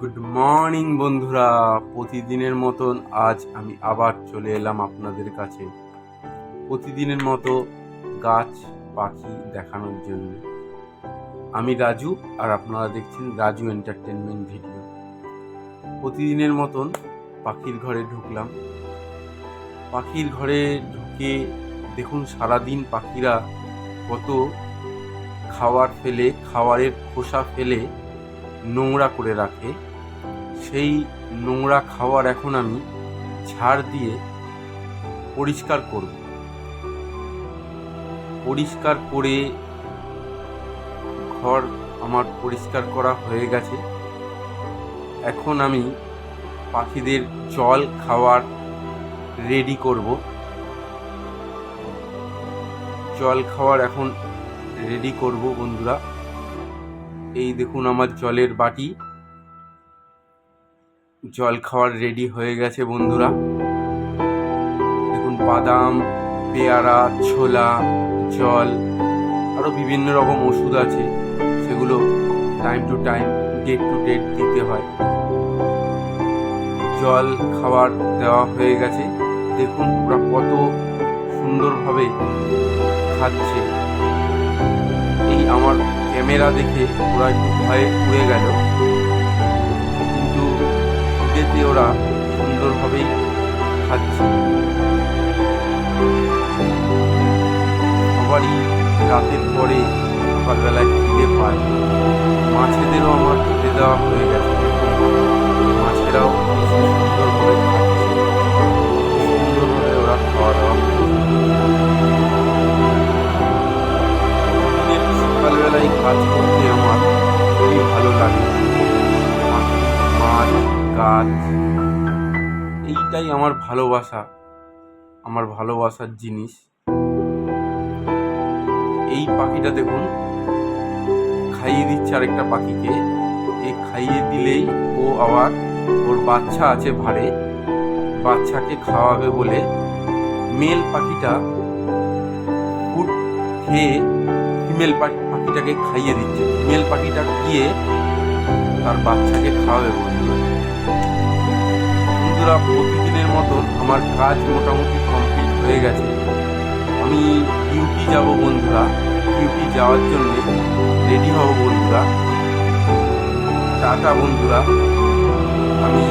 Good morning বন্ধুরা। প্রতিদিনের মতন আজ আমি আবার চলে এলাম আপনাদের কাছে। প্রতিদিনের মতো গাছ পাখি দেখানোর জন্য। আমি রাজু, আর আপনারা দেখছেন রাজু এন্টারটেনমেন্ট ভিডিও প্রতিদিনের মতন পাখির ঘরে ঢুকলাম। পাখির ঘরে ঢুকে দেখুন সারাদিন পাখিরা কত খাবার ফেলে, খাবারের খোসা ফেলে নোংরা করে রাখে। সেই নোংরা খাওয়ার এখন আমি ঝাড় দিয়ে পরিষ্কার করব। পরিষ্কার করে ঘর আমার পরিষ্কার করা হয়ে গেছে। এখন আমি পাখিদের জল খাওয়ার রেডি করব। জল খাওয়ার এখন রেডি করব বন্ধুরা। এই দেখুন আমার জলের বাটি। জল খাওয়ার রেডি হয়ে গেছে বন্ধুরা। দেখুন, বাদাম, পেয়ারা, ছোলা, জল আরও বিভিন্ন রকম ওষুধ আছে, সেগুলো time to time date to date দিতে হয়। জল খাবার দেওয়া হয়ে গেছে। দেখুন, ওরা কত সুন্দরভাবে খাচ্ছে। এই আমার ক্যামেরা দেখে ওরা একটু ভয়ে উড়ে গেল। খিদেতে ওরা সুন্দরভাবেই খাচ্ছে। সবারই রাতের পরে সকালবেলায় খিদে পায়। গাছ এইটাই আমার ভালোবাসা, আমার ভালোবাসার জিনিস। এই পাখিটা দেখুন, খাইয়ে দিচ্ছে আরেকটা পাখিকে। এই খাইয়ে দিলেই ও আবার ওর বাচ্চা আছে ভারে বাচ্চাকে খাওয়াবে বলে মেল পাখিটা ফুড খেয়ে ফিমেল পাখিটাকে খাইয়ে দিচ্ছে। ফিমেল পাখিটা গিয়ে তার বাচ্চাকে খাওয়াবে বন্ধুরা বন্ধুরা, প্রতিদিনের মতন আমার কাজ মোটামুটি কমপ্লিট হয়ে গেছে। আমি ডিউটি যাব বন্ধুরা ডিউটি যাওয়ার জন্য রেডি হব বন্ধুরা। টাটা বন্ধুরা। আমি